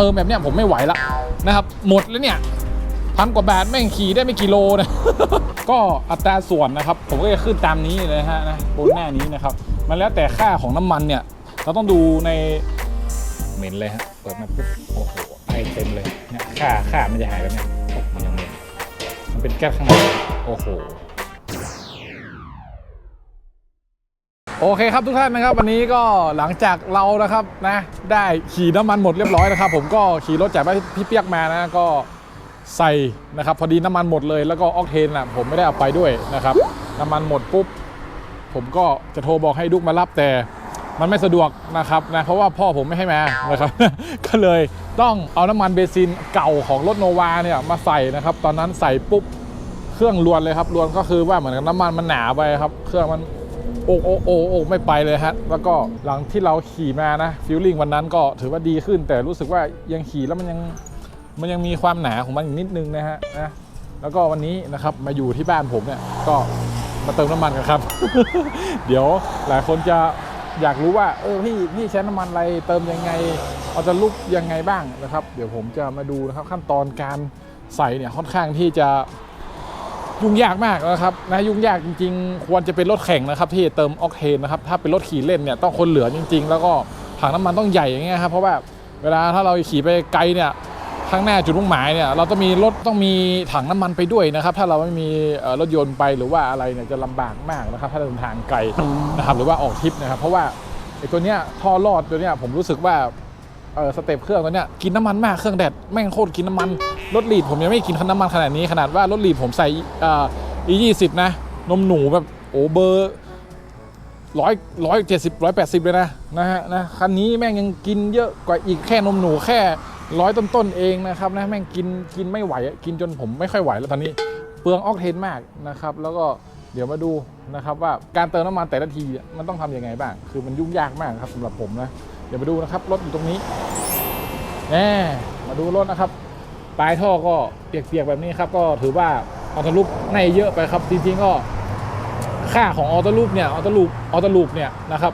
ติมแบบเนี้ยผมไม่ไหวละนะครับ หมดแล้วเนี่ยพันกว่าบาทแม่งขี่ได้ไม่กี่โลนะ ก็อัตราส่วนนะครับ ผมก็จะขึ้นตามนี้เลยฮะนะบนหน้านี้นะครับ มันแล้วแต่ค่าของน้ำมันเนี่ย เราต้องดูในเหม็นเลยฮะเปิดมาปุ๊บโอ้โหไอเต็มเลยเนี่ยค่าค่ามันจะหายแล้วเนี่ยมันยังเหม็นมันเป็นแก๊สข้างในโอ้โห โอเคครับทุกท่านนะครับ วันนี้ก็หลังจากเรานะครับนะได้ขี่น้ำมันหมดเรียบร้อยนะครับ ผมก็ขี่รถจากพี่เปียกมานะก็ใส่นะครับพอดีน้ำมันหมดเลยแล้วก็ออกเทนอะผมไม่ได้เอาไปด้วยนะครับน้ำมันหมดปุ๊บผมก็จะโทรบอกให้ดุกมารับแต่มันไม่สะดวกนะครับนะเพราะว่าพ่อผมไม่ให้มานะครับ ก็เลยต้องเอาน้ำมันเบนซินเก่าของรถโนวาเนี่ยมาใส่นะครับ ตอนนั้นใส่ปุ๊บเครื่องรวนเลยครับรวนก็คือว่าเหมือนกับน้ำมันมันหนาไปครับ เครื่องมัน โอ้โอ้โอ้โอ้ไม่ไปเลยฮะ แล้วก็หลังที่เราขี่มานะฟิลลิ่งวันนั้นก็ถือว่าดีขึ้น แต่รู้สึกว่ายังขี่แล้วมันยังมันยังมีความหนาของมันอีกนิดนึงนะฮะนะแล้วก็วันนี้นะครับมาอยู่ที่บ้านผมเนี่ยก็มาเติมน้ำมันกันครับ เดี๋ยวหลายคนจะอยากรู้ว่า เออพี่พี่ใช้น้ำมันอะไรเติมยังไงเอาจะลุกยังไงบ้างนะครับ เดี๋ยวผมจะมาดูนะครับขั้นตอนการใส่เนี่ยค่อนข้างที่จะ ยุ่งยากมากนะครับนะยุ่งยากจริง ๆ ควรจะเป็นรถแข่งนะครับ ที่เติมออกเทนนะครับถ้าเป็นรถขี่เล่นเนี่ยต้องคนเหลือจริง ๆ แล้วก็ถังน้ำมันต้องใหญ่อย่างเงี้ยครับเพราะว่าเวลาถ้าเราขี่ไปไกลเนี่ยข้างหน้าจุดมุ่งหมายเนี่ยเราต้องมีรถต้องมีถังน้ำมันไปด้วยนะครับ ถ้าเราไม่มีรถยนต์ไปหรือว่าอะไรเนี่ยจะลำบากมากนะครับ ถ้าเดินทางไกลนะครับหรือว่าออกทริปนะครับ เพราะว่าไอ้ตัวเนี้ยท่อรอดตัวเนี้ยผมรู้สึกว่า เออสเต็ปเครื่องตัวเนี้ยกินน้ำมันมากเครื่องแดดแม่งโคตรกินน้ำมันรถลีดผมยังไม่กินน้ำมันขนาดนี้ขนาดว่ารถลีดผมใส่เอ่อ e ยี่สิบนะ นมหนูแบบโอ้เบอร์ร้อยร้อยเจ็ดสิบร้อยแปดสิบเลยนะนะฮะนะคันนี้แม่งยังกินเยอะกว่าอีกแค่นมหนูแค่ร้อยต้นๆเองนะครับนะแม่งกินกินไม่ไหวกินจนผมไม่ค่อยไหวแล้วตอนนี้เปลืองออกเทนมากนะครับ แล้วก็เดี๋ยวมาดูนะครับว่าการเติมน้ำมันแต่ละทีมันต้องทำยังไงบ้าง คือมันยุ่งยากมากครับสำหรับผมนะ เดี๋ยวมาดูนะครับรถอยู่ตรงนี้แน่มาดูรถนะครับปลายท่อก็เปียกๆแบบนี้ครับ ก็ถือว่าออโต้ลูปในเยอะไปครับจริงๆก็ค่าของออโต้ลูปเนี่ยออโต้ลูปออโต้ลูปเนี่ยนะครับ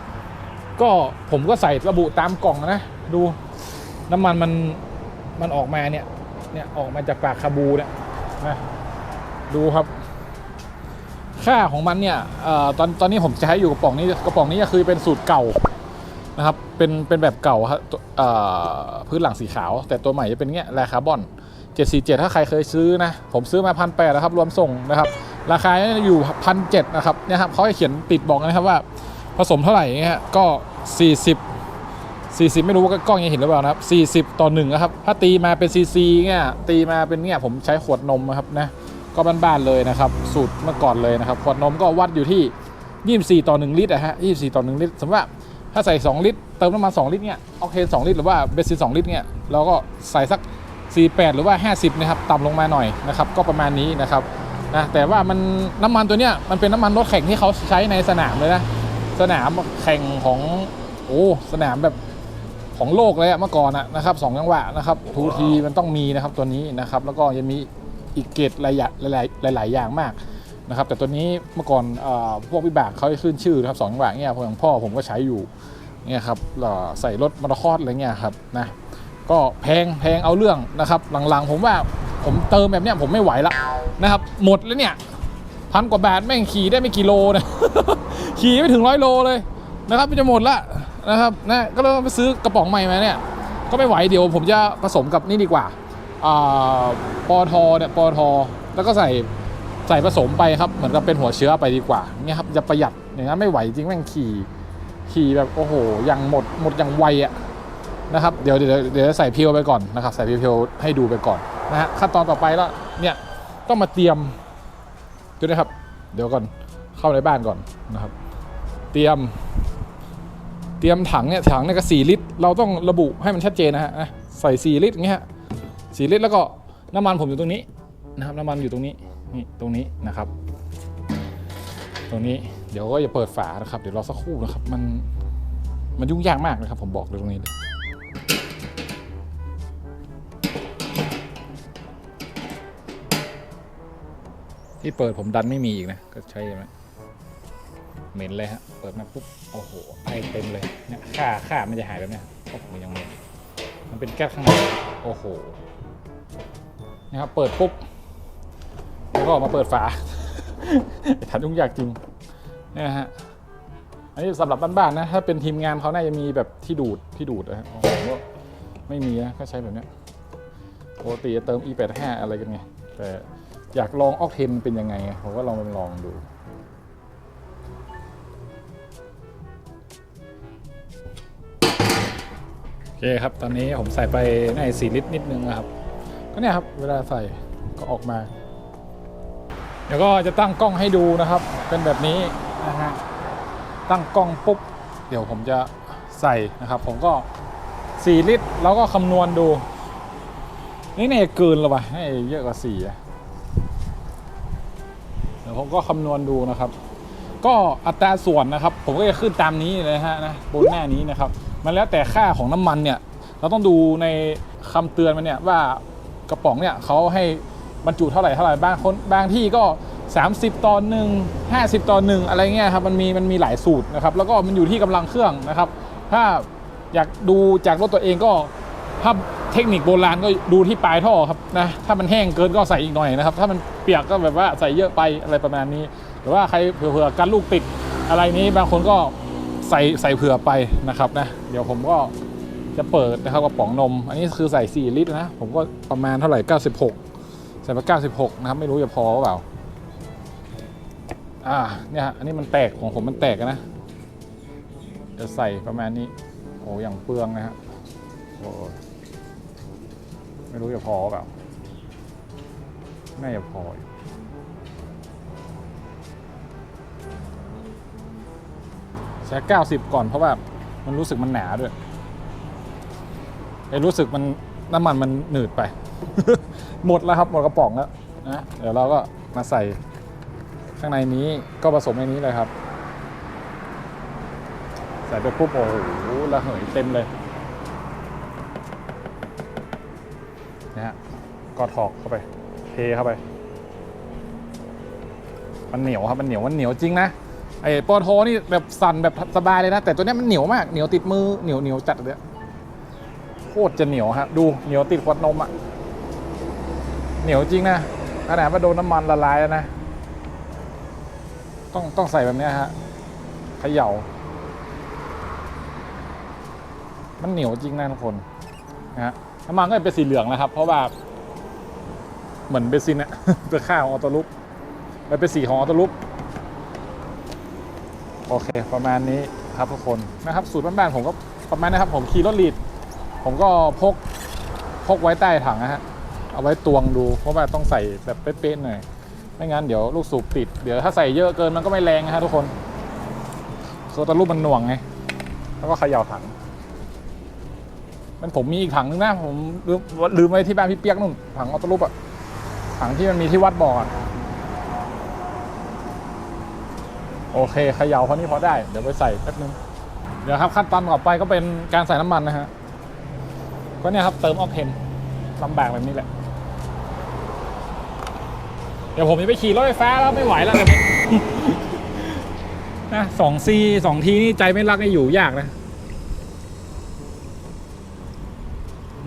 ก็ผมก็ใส่ระบุตามกล่องนะ ดูน้ำมันมันมันออกมาเนี่ยเนี่ยออกมาจากปากคาบูเนี่ยนะดูครับ ค่าของมันเนี่ยเอ่อตอนตอนนี้ผมใช้อยู่กระป๋องนี้กระป๋องนี้ก็คือเป็นสูตรเก่า นะครับเป็นเป็นแบบเก่าครับตัวเอ่อพื้นหลังสีขาว แต่ตัวใหม่จะเป็นเงี้ยแรคาร์บอน 747 ถ้าใครเคยซื้อนะ ผมซื้อมาพันแปดนะครับ รวมส่งนะครับ ราคาอยู่พันเจ็ดนะครับเนี่ยครับเขาให้เขียนติดบอกนะครับว่า ผสมเท่าไหร่เงี้ยก็ 40 40 ไม่รู้ว่ากล้องยังเห็นหรือเปล่านะครับ 40 ต่อหนึ่งนะครับ ถ้าตีมาเป็นซีซีเงี้ยตีมาเป็นเนี่ยผมใช้ขวดนมนะครับนะก็บ้านๆเลยนะครับ สูตรเมื่อก่อนเลยนะครับ ขวดนมก็วัดอยู่ที่ 24 ต่อ 1 ลิตรอะฮะ24 ต่อ 1 ลิตรสมมติว่า ถ้าใส่ 2 ลิตร เติมน้ำมัน2ลิตรเนี่ยออกเทน2ลิตรหรือว่าเบนซิน2ลิตรเนี่ยเราก็ใส่สัก 48 หรือว่า 50 นะครับต่ำลงมาหน่อยนะครับก็ประมาณนี้นะครับนะแต่ว่ามันน้ำมันตัวเนี้ยมันเป็นน้ำมันรถแข่งที่เขาใช้ในสนามเลยนะสนามแข่งของโอ้สนามแบบของโลกเลยอะเมื่อก่อนอะนะครับสองจังหวะนะครับทูทีมันต้องมีนะครับตัวนี้นะครับแล้วก็ยังมีอีกเกตหลายอย่างหลายหลายอย่างมาก นะครับแต่ตัวนี้เมื่อก่อนอพวกวิบากเขาขึ้นชื่อนะครับสองจังหวะเนี่ยพอย่างพ่อผมก็ใช้อยู่เนี่ยครับใส่รถมอเตอร์คอร์สอะไรเงี้ยครับนะก็แพงแพงเอาเรื่องนะครับ หลังๆ ผมว่าผมเติมแบบเนี้ยผมไม่ไหวละนะครับ หมดแล้วเนี่ยพันกว่าบาทแม่งขี่ได้ไม่กี่โลนะขี่ไม่ถึงร้อยโลเลยนะครับมันจะหมดละนะครับนะก็เลยไปซื้อกระป๋องใหม่มาเนี่ยก็ไม่ไหวเดี๋ยวผมจะผสมกับนี่ดีกว่าอ่าปอทเนี่ยปอทแล้วก็ใส่ ใส่ผสมไปครับเหมือนกับเป็นหัวเชื้อไปดีกว่าเนี่ยครับจะประหยัดอย่างนั้นไม่ไหวจริงแม่งขี่ขี่แบบโอ้โหยังหมดหมดอย่างไวอะนะครับเดี๋ยวเดี๋ยวเดี๋ยวใส่เพียวไปก่อนนะครับใส่เพียวให้ดูไปก่อนนะฮะขั้นตอนต่อไปแล้วเนี่ยต้องมาเตรียมดูนะครับ เดี๋ยวก่อนเข้าในบ้านก่อนนะครับ เตรียม เตรียมถังเนี่ยถังเนี่ยก็สี่ลิตร เราต้องระบุให้มันชัดเจนนะฮะใส่สี่ลิตรอย่างเงี้ยสี่ลิตรแล้วก็น้ำมันผมอยู่ตรงนี้นะครับน้ำมันอยู่ตรงนี้ นี่ตรงนี้นะครับ ตรงนี้เดี๋ยวก็อย่าเปิดฝานะครับ เดี๋ยวรอสักครู่นะครับ มันมันยุ่งยากมากนะครับ ผมบอกเลยตรงนี้เลยที่เปิดผมดันไม่มีอีกนะ ก็ใช่ไหมเหม็นเลยฮะ เปิดมาปุ๊บ โอ้โห ไอเต็มเลยเนี่ยค่าค่ามันจะหายแล้วเนี่ยโอ้โหยังเหม็นมันเป็นแก๊สข้างใน โอ้โห นะครับ เปิดปุ๊บ ก็ออกมาเปิดฝาทันยุ่งยากจริงเนี่ยฮะอันนี้สำหรับบ้านๆนะถ้าเป็นทีมงานเขาน่าจะมีแบบที่ดูดที่ดูดนะฮะของผมก็ไม่มีนะก็ใช้แบบนี้ปกติจะเติม e85 อะไรกันไงแต่อยากลองออกเทนเป็นยังไงผมก็ลองไปลองดูโอเคครับ ตอนนี้ผมใส่ไปใน 4 ลิตรนิดนึงนะครับ ก็เนี่ยครับ เวลาใส่ก็ออกมา เดี๋ยวก็จะตั้งกล้องให้ดูนะครับ เป็นแบบนี้นะฮะตั้งกล้องปุ๊บ เดี๋ยวผมจะใส่นะครับ ผมก็ 4 ลิตร แล้วก็คำนวณดู นี่เนี่ยเกินหรอวะให้เยอะกว่า4อะเดี๋ยวผมก็คำนวณดูนะครับ ก็อัตราส่วนนะครับ ผมก็จะขึ้นตามนี้เลยฮะนะบนหน้านี้นะครับ มันแล้วแต่ค่าของน้ำมันเนี่ย เราต้องดูในคำเตือนมันเนี่ยว่ากระป๋องเนี่ยเขาให้ บรรจุเท่าไหร่เท่าไหร่บางคนบางที่ก็ 30 ต่อหนึ่ง50 ต่อหนึ่งอะไรเงี้ยครับมันมีมันมีหลายสูตรนะครับแล้วก็มันอยู่ที่กำลังเครื่องนะครับ ถ้าอยากดูจากรถตัวเองก็ถ้าเทคนิคโบราณก็ดูที่ปลายท่อครับนะถ้ามันแห้งเกินก็ใส่อีกหน่อยนะครับ ถ้ามันเปียกก็แบบว่าใส่เยอะไปอะไรประมาณนี้ หรือว่าใครเผื่อๆกันลูกติดอะไรนี้บางคนก็ใส่ใส่เผื่อไปนะครับนะเดี๋ยวผมก็จะเปิดนะครับกระป๋องนม อันนี้คือใส่ 4 ลิตรนะ ผมก็ประมาณเท่าไหร่ 96 ใส่ไป96 นะครับ ไม่รู้จะพอหรือเปล่า อ่า เนี่ย อันนี้มันแตกของผมมันแตกนะ จะใส่ประมาณนี้ โอ้อย่างเปลืองนะฮะ โอ้ไม่รู้จะพอหรือเปล่าน่าจะพออยู่ใช้90 ก่อนเพราะว่ามันรู้สึกมันหนาด้วยไอ้รู้สึกมันน้ำมันมันหนืดไป หมดแล้วครับหมดกระป๋องแล้วนะเดี๋ยวเราก็มาใส่ข้างในนี้ก็ผสมในนี้เลยครับ ใส่ไปปุ๊บโอ้โหระเหยเต็มเลยนะฮะก็ถอกเข้าไปเทเข้าไป มันเหนียวครับมันเหนียวมันเหนียวจริงนะไอ้ปอโทนี่แบบสั่นแบบสบายเลยนะ แต่ตัวนี้มันเหนียวมากเหนียวติดมือเหนียวเหนียวจัดเลยโคตรจะเหนียวฮะดูเหนียวติดขวดนมอะ เหนียวจริงนะขนาดว่าโดนน้ำมันละลายแล้วนะ ต้องต้องใส่แบบนี้ฮะเขย่า มันเหนียวจริงนะทุกคนนะฮะน้ำมันก็เป็นสีเหลืองนะครับ เพราะว่า เหมือนเบนซินอะเป็นค่าของออโต้ลุกมันเป็นสีของออโต้ลุกโอเค ประมาณนี้ครับทุกคนนะครับ สูตรบ้านๆผมก็ประมาณนะครับ ผมขี่รถลีด ผมก็พกพกไว้ใต้ถังนะฮะ เอาไว้ตวงดู เพราะว่าต้องใส่แบบเป๊ะๆหน่อยไม่งั้นเดี๋ยวลูกสูบติด เดี๋ยวถ้าใส่เยอะเกินมันก็ไม่แรงนะฮะทุกคนโซตารูปมันหน่วงไงแล้วก็เขย่าถัง มันผมมีอีกถังนึงนะผมลืมลืมไว้ที่บ้านพี่เปียกนู่นถังออโต้รูปอะถังที่มันมีที่วัดบ่ออะโอเคเขย่าเพราะนี้พอได้ เดี๋ยวไปใส่แป๊บนึง เดี๋ยวครับขั้นตอนต่อไปก็เป็นการใส่น้ำมันนะฮะ ก็เนี่ยครับเติมออกเทนลำบากแบบนี้แหละ เดี๋ยวผมจะไปขี่รถไฟฟ้าแล้วไม่ไหวแล้วแบบนี้นะสองซีสองทีนี่ใจไม่รักให้อยู่ยากนะ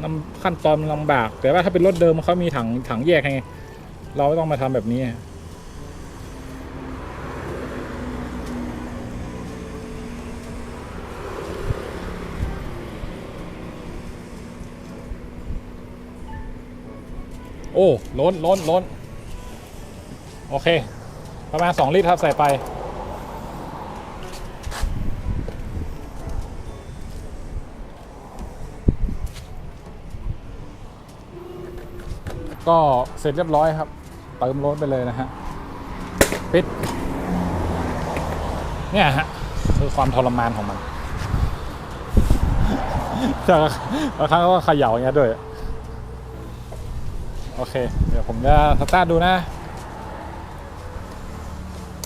นำขั้นตอนลำบาก แต่ว่าถ้าเป็นรถเดิมเขามีถังถังแยกไง เราไม่ต้องมาทำแบบนี้โอ้ล้นล้นล้น โอเค ประมาณ 2 ลิตรครับ ใส่ไป ก็เสร็จเรียบร้อยครับ เติมล้นไปเลยนะฮะ ปิด เนี่ยฮะ คือความทรมานของมันแต่บางครั้งก็เขย่าอย่างเงี้ยด้วย โอเค เดี๋ยวผมจะสตาร์ทดูนะ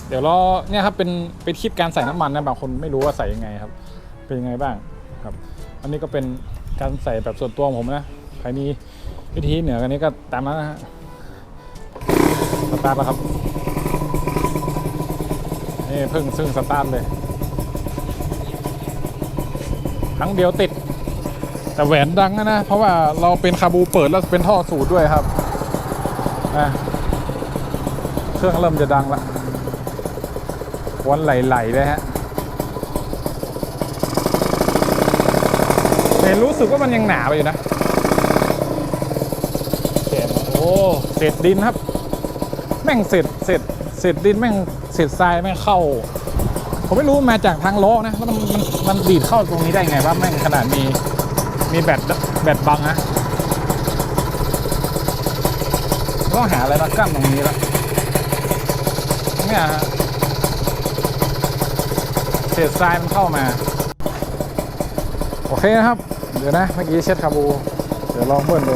เดี๋ยวเรอเนี่ยครับเป็นเป็นคลิปการใส่น้ำมันนะบางคนไม่รู้ว่าใส่ยังไงครับ เป็นยังไงบ้างครับ อันนี้ก็เป็นการใส่แบบส่วนตัวของผมนะใครมีวิธีเหนือกันนี้ก็ตามนั้นนะฮะสตาร์ทแล้วครับนี่เพิ่งซึ่งสตาร์ทเลยครั้งเดียวติด แต่แหวนดังนะนะ เพราะว่าเราเป็นคาบูเปิดแล้วเป็นท่อสูตรด้วยครับนะเครื่องเริ่มจะดังละวันไหลๆเลยฮะเห็นรู้สึกว่ามันยังหนาไปอยู่นะเศษโอ้เศษดินครับ แม่งเศษเศษเศษดินแม่งเศษทรายแม่งเข้า ผมไม่รู้มาจากทางล้อนะแล้วมันมันมันดีดเข้าตรงนี้ได้ไงว่าแม่งขนาดมีมีแบตแบตบังนะต้องหาอะไรมากั้นตรงนี้ละเนี่ยฮะ เศษทรายมันเข้ามา โอเคนะครับ เดี๋ยวนะ เมื่อกี้เช็ดคาบู เดี๋ยวลองเบิ้ลดู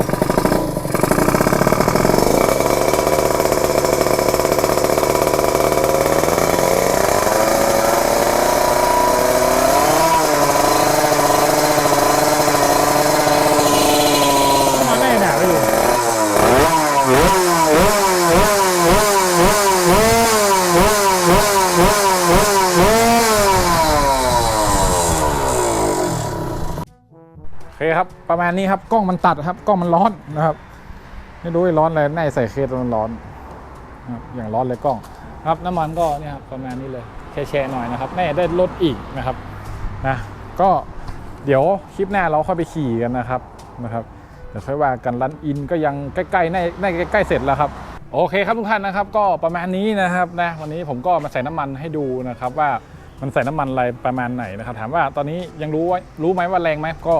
มันไม่หนาไปอยู่โอเคครับ ประมาณนี้ครับกล้องมันตัดครับกล้องมันร้อนนะครับไม่รู้ไอ้ร้อนอะไรในใส่เคสมันร้อนนะครับอย่างร้อนเลยกล้องครับน้ำมันก็เนี่ยครับประมาณนี้เลยแช่ๆหน่อยนะครับแน่ได้ลดอีกนะครับนะก็เดี๋ยวคลิปหน้าเราค่อยไปขี่กันนะครับนะครับเดี๋ยวค่อยว่ากันรันอินก็ยังใกล้ๆในในใกล้ๆเสร็จแล้วครับโอเคครับทุกท่านนะครับ ก็ประมาณนี้นะครับนะวันนี้ผมก็มาใส่น้ำมันให้ดูนะครับว่ามันใส่น้ำมันอะไรประมาณไหนนะครับ ถามว่าตอนนี้ยังรู้ว่ารู้ไหมว่าแรงไหมก็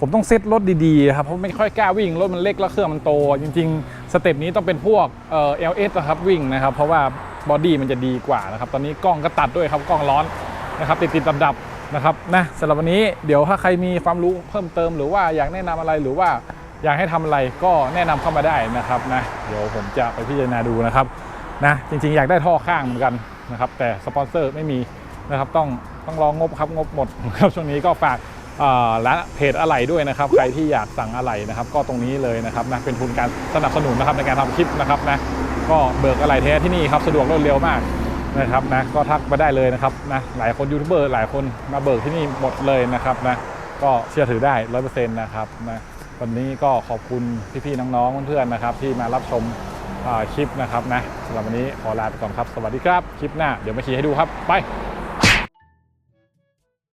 ผมต้องเซ็ตรถดีๆครับเพราะไม่ค่อยกล้าวิ่งรถมันเล็กแล้วเครื่องมันโต จริงๆ สเต็ปนี้ต้องเป็นพวกเอ่อ LS นะครับวิ่งนะครับ เพราะว่าบอดี้มันจะดีกว่านะครับ ตอนนี้กล้องก็ตัดด้วยครับกล้องร้อนนะครับ ติดติดดับๆนะครับนะสำหรับวันนี้เดี๋ยวถ้าใครมีความรู้เพิ่มเติมหรือว่าอยากแนะนำอะไรหรือว่าอยากให้ทำอะไรก็แนะนำเข้ามาได้นะครับนะเดี๋ยวผมจะไปพิจารณาดูนะครับนะจริงๆ อยากได้ท่อข้างเหมือนกันนะครับแต่สปอนเซอร์ไม่มีนะครับต้องต้องรองงบครับงบหมดครับช่วงนี้ก็ฝาก และเพจอะไหล่ด้วยนะครับใครที่อยากสั่งอะไหล่นะครับ ก็ตรงนี้เลยนะครับนะเป็นทุนการสนับสนุนนะครับในการทำคลิปนะครับนะก็เบิกอะไหล่แท้ที่นี่ครับสะดวกรวดเร็วมากนะครับนะก็ทักมาได้เลยนะครับนะหลายคนยูทูบเบอร์หลายคนมาเบิกที่นี่หมดเลยนะครับนะก็เชื่อถือได้ร้อยเปอร์เซ็นต์นะครับนะวันนี้ก็ขอบคุณพี่ๆน้องๆเพื่อนๆนะครับ ที่มารับชมคลิปนะครับนะสำหรับวันนี้ขอลาไปก่อนครับ สวัสดีครับ คลิปหน้า เดี๋ยวมาขี่ให้ดูครับ ไป